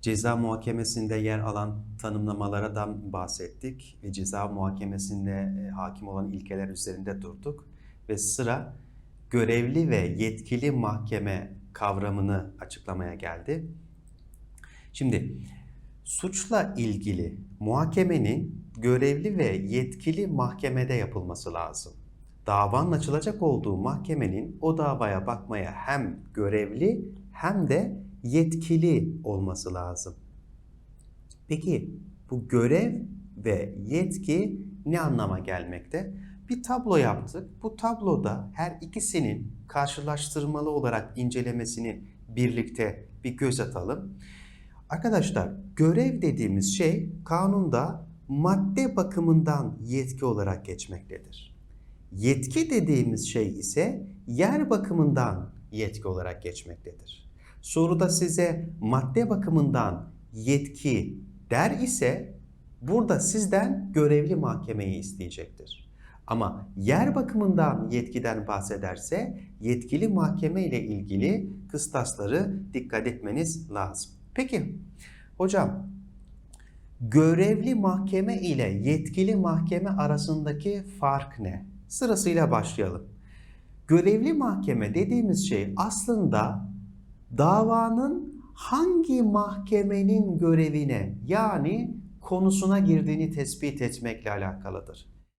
Ceza muhakemesinde yer alan tanımlamalardan bahsettik ve ceza muhakemesinde e, hakim olan ilkeler üzerinde durduk ve sıra görevli ve yetkili mahkeme kavramını açıklamaya geldi. Şimdi suçla ilgili muhakemenin görevli ve yetkili mahkemede yapılması lazım. Davanın açılacak olduğu mahkemenin o davaya bakmaya hem görevli hem de yetkili olması lazım. Peki bu görev ve yetki ne anlama gelmekte? Bir tablo yaptık. Bu tabloda her ikisinin karşılaştırmalı olarak incelemesini birlikte bir göz atalım. Arkadaşlar görev dediğimiz şey kanunda madde bakımından yetki olarak geçmektedir. Yetki dediğimiz şey ise yer bakımından yetki olarak geçmektedir. Soruda size madde bakımından yetki der ise burada sizden görevli mahkemeyi isteyecektir. Ama yer bakımından yetkiden bahsederse yetkili mahkeme ile ilgili kıstasları dikkat etmeniz lazım. Peki hocam görevli mahkeme ile yetkili mahkeme arasındaki fark ne? Sırasıyla başlayalım. Görevli mahkeme dediğimiz şey aslında davanın hangi mahkemenin görevine yani konusuna girdiğini tespit etmekle alakalıdır.